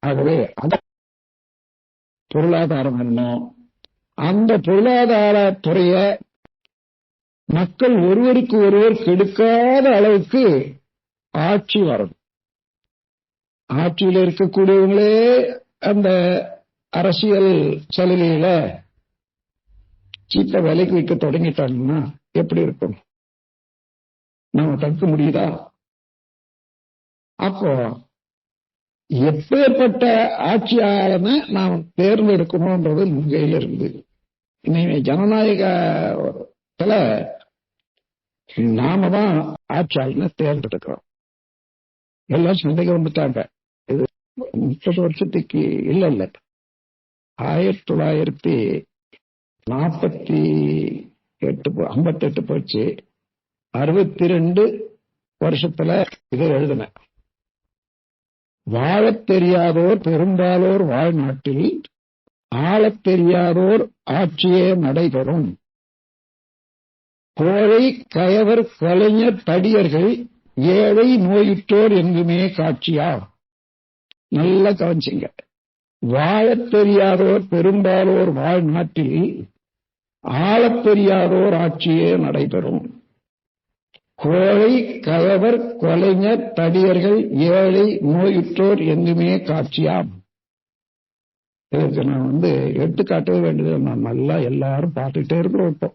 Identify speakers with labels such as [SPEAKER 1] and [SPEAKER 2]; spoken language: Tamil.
[SPEAKER 1] ஆகவே அந்த பொருளாதாரம் என்ன? அந்த பொருளாதார துறைய மக்கள் ஒருவருக்கு ஒருவர் கெடுக்காத அளவுக்கு ஆட்சி வரணும். ஆட்சியில் இருக்கக்கூடியவங்களே அந்த அரசியல் சலுகையில சீட்டை விலைக்கு வைக்க தொடங்கிட்டாங்கன்னா எப்படி இருக்கும்? நாம தடுக்க முடியுதா? அப்போ எப்பேற்பட்ட ஆட்சியாளனை நாம் தேர்ந்தெடுக்கணும்ன்றது நம் இருந்து இன்னைக்கு ஜனநாயகத்துல நாம தான் ஆட்சியாளனை தேர்ந்தெடுக்கிறோம். எல்லாம் சண்டைக்கு வந்துட்டாங்க. இது முப்பது வருஷத்துக்கு இல்ல இல்ல. ஆயிரத்தி தொள்ளாயிரத்தி நாற்பத்தி எட்டு ஐம்பத்தி எட்டு போச்சு. அறுபத்தி ரெண்டு வருஷத்துல இதை எழுதினேன். வாழத் தெரியாதோர் பெரும்பாலோர் வாழ்நாட்டில் ஆளத் தெரியாதோர் ஆட்சியே நடைபெறும். கோழை கயவர் கலைஞர் தடியர்கள் ஏழை நோயுற்றோர் எங்குமே காட்சியா? நல்லா கவனிச்சிங்க. வாழத் தெரியாதோர் பெரும்பாலோர் வாழ்நாட்டில் ஆளத் தெரியாதோர் ஆட்சியே நடைபெறும். கோழை கயவர் கொலைஞர் தடியர்கள் ஏழை நோயுற்றோர் எங்குமே காட்சியாம். இதற்கு நான் வந்து எடுத்துக்காட்டவே வேண்டியது நான் நல்லா எல்லாரும் பார்த்துட்டே இருக்கிறோம் இப்போ.